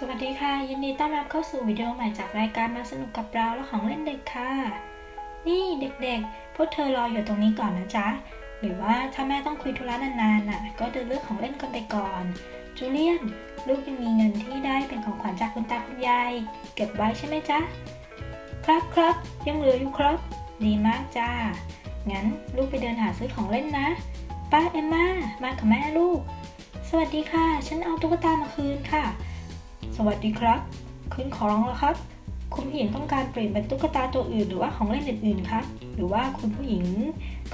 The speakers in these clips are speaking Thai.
สวัสดีค่ะ ยินดีต้อนรับเข้าสู่วิดีโอใหม่จากรายการมาสนุกกับเราและของเล่นเด็กค่ะ นี่เด็กๆ พวกเธอรออยู่ตรงนี้ก่อนนะจ๊ะ หรือว่าถ้าแม่ต้องคุยธุระนานๆน่ะ ก็เดินเลือกของเล่นกันไปก่อน จูเลียน ลูกยังมีเงินที่ได้เป็นของขวัญจากคุณตาคุณยาย เก็บไว้ใช่ไหมจ๊ะ ครับครับยังเหลืออยู่ครับ ดีมากจ้า งั้นลูกไปเดินหาซื้อของเล่นนะ ป้าเอมมามากับแม่ลูก สวัสดีค่ะ ฉันเอาตุ๊กตามาคืนค่ะ สวัสดีครับคืนของแล้วครับ คุณผู้หญิงต้องการเปลี่ยนเป็นตุ๊กตาตัวอื่นหรือว่าของเล่นอื่นๆครับ หรือว่าคุณผู้หญิง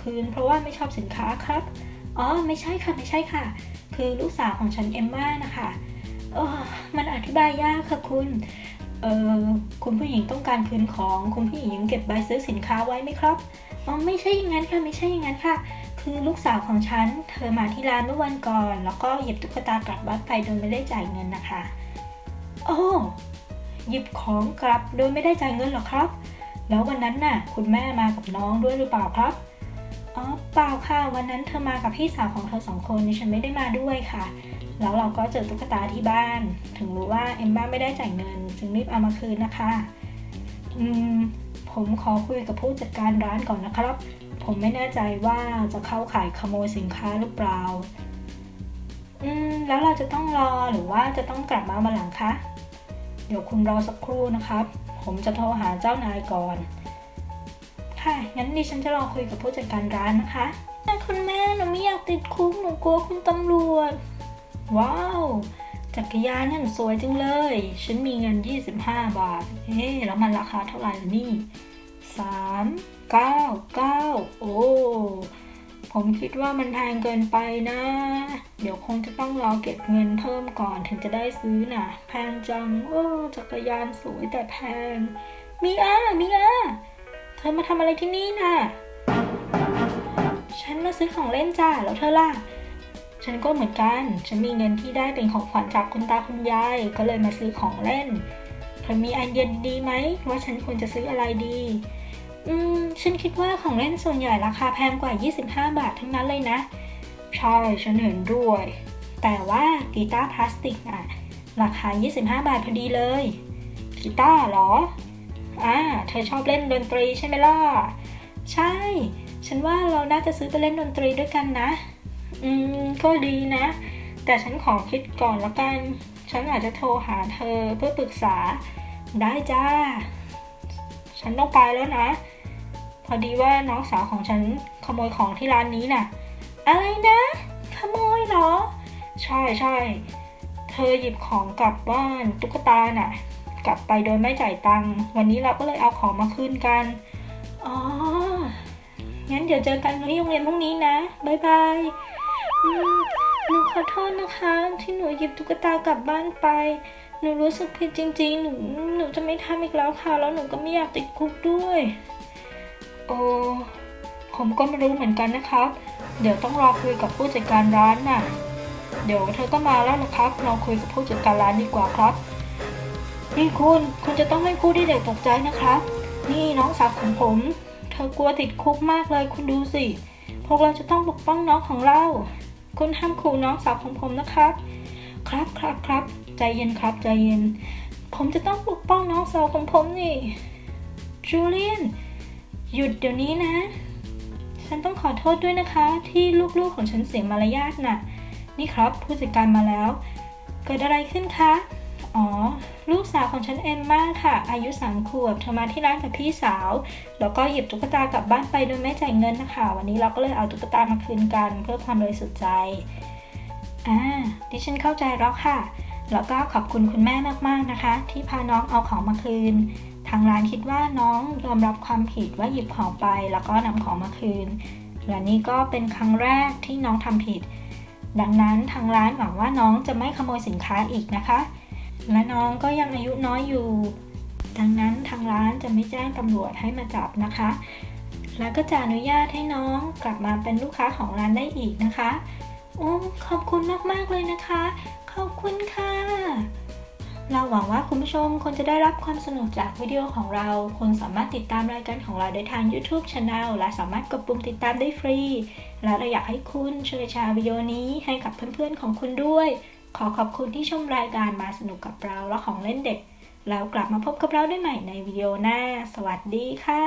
คืนเพราะว่าไม่ชอบสินค้าครับ อ๋อ ไม่ใช่ค่ะ ไม่ใช่ค่ะ คือลูกสาวของฉันเอมม่านะคะเออมันอธิบายยากค่ะคุณ เออคุณผู้หญิงต้องการคืนของ คุณผู้หญิงเก็บใบซื้อสินค้าไว้ไหมครับ อ๋อ ไม่ใช่อย่างนั้นค่ะ ไม่ใช่อย่างนั้นค่ะคือลูกสาวของฉัน เธอมาที่ร้านเมื่อวันก่อน แล้วก็หยิบตุ๊กตากลับบ้านไปโดยไม่ได้จ่ายเงินนะคะ โอ้หยิบของกลับโดยไม่ได้จ่ายเงินหรอครับ แล้ววันนั้นน่ะ คุณแม่มากับน้องด้วยหรือเปล่าครับอ๋อเปล่าค่ะวันนั้นเธอมากับพี่สาวของเธอสองคนฉันไม่ได้มาด้วยค่ะ แล้วเราก็เจอตุ๊กตาที่บ้าน ถึงรู้ว่าเอมบ้าไม่ได้จ่ายเงิน จึงรีบเอามาคืนนะคะ อืมผมขอคุยกับผู้จัดการร้านก่อนนะครับ ผมไม่แน่ใจว่าจะเข้าขายขโมยสินค้าหรือเปล่า อืมแล้วเราจะต้องรอหรือว่าจะต้องกลับมาวันหลังคะ เดี๋ยวคุณรอสักครู่นะครับ ผมจะโทรหาเจ้านายก่อน ค่ะงั้นดิฉันจะรอคุยกับผู้จัดการร้านนะคะแต่คุณแม่หนูไม่อยากติดคุกหนูกลัวคุณตำรวจ ว้าว จักรยานนั่นสวยจังเลย ฉันมีเงิน 25 บาท เอ๊ะแล้วมันราคาเท่าไหร่ล่ะนี่ 3 9 9 โอ้ ผมคิดว่ามันแพงเกินไปนะ เดี๋ยวคงจะต้องรอเก็บเงินเพิ่มก่อนถึงจะได้ซื้อน่ะ แพงจัง โอ้ จักรยานสวยแต่แพง มีอามีอาเธอมาทำอะไรที่นี่น่ะ ฉันมาซื้อของเล่นจ้า แล้วเธอล่ะ ฉันก็เหมือนกัน ฉันมีเงินที่ได้เป็นของขวัญจากคุณตาคุณยาย ก็เลยมาซื้อของเล่น เธอมีไอเดียดีไหมว่าฉันควรจะซื้ออะไรดี อืม ฉันคิดว่าของเล่นส่วนใหญ่ราคาแพงกว่า 25 บาททั้งนั้นเลยนะ ใช่ ฉันเห็นด้วย แต่ว่ากีตาร์พลาสติกอะราคา 25 บาทพอดีเลย กีตาร์เหรอ อ่า เธอชอบเล่นดนตรีใช่ไหมล่ะ ใช่ ฉันว่าเราน่าจะซื้อไปเล่นดนตรีด้วยกันนะ อืม ก็ดีนะ แต่ฉันขอคิดก่อนละกัน ฉันอาจจะโทรหาเธอเพื่อปรึกษา ได้จ้า ฉันต้องไปแล้วนะ พอดีว่าน้องสาวของฉันขโมยของที่ร้านนี้น่ะ อะไรนะ ขโมยเหรอ ใช่ใช่เธอหยิบของกลับบ้านตุ๊กตาน่ะ กลับไปโดยไม่จ่ายตังค์วันนี้เราก็เลยเอาของมาคืนกันอ๋องั้นเดี๋ยวเจอกันที่โรงเรียนพรุ่งนี้นะบายบายหนูขอโทษนะคะ ที่หนูหยิบตุ๊กตากลับบ้านไป หนูรู้สึกผิดจริง ๆ หนูหนูจะไม่ทำอีกแล้วค่ะ แล้วหนูก็ไม่อยากติดคุกด้วย โอ้ผมก็ไม่รู้เหมือนกันนะครับ เดี๋ยวต้องรอคุยกับผู้จัดการร้านน่ะ เดี๋ยวเธอก็มาแล้วนะครับเราคุยกับผู้จัดการร้านดีกว่าครับ นี่คุณคุณจะต้องไม่พูดให้เด็กตกใจนะครับ นี่น้องสาวของผม เธอกลัวติดคุกมากเลยคุณดูสิ พวกเราจะต้องปกป้องน้องของเรา คุณห้ามขู่น้องสาวของผมนะครับ ครับครับครับใจเย็นครับใจเย็น ผมจะต้องปกป้องน้องสาวของผมนี่จูเลียน หยุดเดี๋ยวนี้นะ ฉันต้องขอโทษด้วยนะคะ ที่ลูกๆของฉันเสียมารยาทน่ะ นี่ครับผู้จัดการมาแล้ว เกิดอะไรขึ้นคะ อ๋อ ลูกสาวของฉันเอมมาค่ะ อายุสามขวบเธอมาที่ร้านกับพี่สาว แล้วก็หยิบตุ๊กตากลับบ้านไปโดยไม่จ่ายเงินนะคะ วันนี้เราก็เลยเอาตุ๊กตามาคืนกัน เพื่อความบริสุทธิ์ใจ อ่า ดิฉันเข้าใจแล้วค่ะ แล้วก็ขอบคุณคุณแม่มากๆนะคะ ที่พาน้องเอาของมาคืนางร้านคิดว่าน้องยอมรับความผิดว่าหยิบของไป แล้วก็นำของมาคืน และนี่ก็เป็นครั้งแรกที่น้องทำผิด ดังนั้นทางร้านหวังว่าน้องจะไม่ขโมยสินค้าอีกนะคะ และน้องก็ยังอายุน้อยอยู่ ดังนั้นทางร้านจะไม่แจ้งตำรวจให้มาจับนะคะ แล้วก็จะอนุญาตให้น้องกลับมาเป็นลูกค้าของร้านได้อีกนะคะโอ้ขอบคุณมากๆเลยนะคะ ขอบคุณค่ะ เราหวังว่าคุณผู้ชมคงจะได้รับความสนุกจากวิดีโอของเรา คุณสามารถติดตามรายการของเราได้ทาง YouTube Channel และสามารถกดปุ่มติดตามได้ฟรี และเราอยากให้คุณช่วยแชร์วิดีโอนี้ให้กับเพื่อนๆของคุณด้วย ขอขอบคุณที่ชมรายการมาสนุกกับเราและของเล่นเด็ก แล้วกลับมาพบกับเราได้ใหม่ในวิดีโอหน้า สวัสดีค่ะ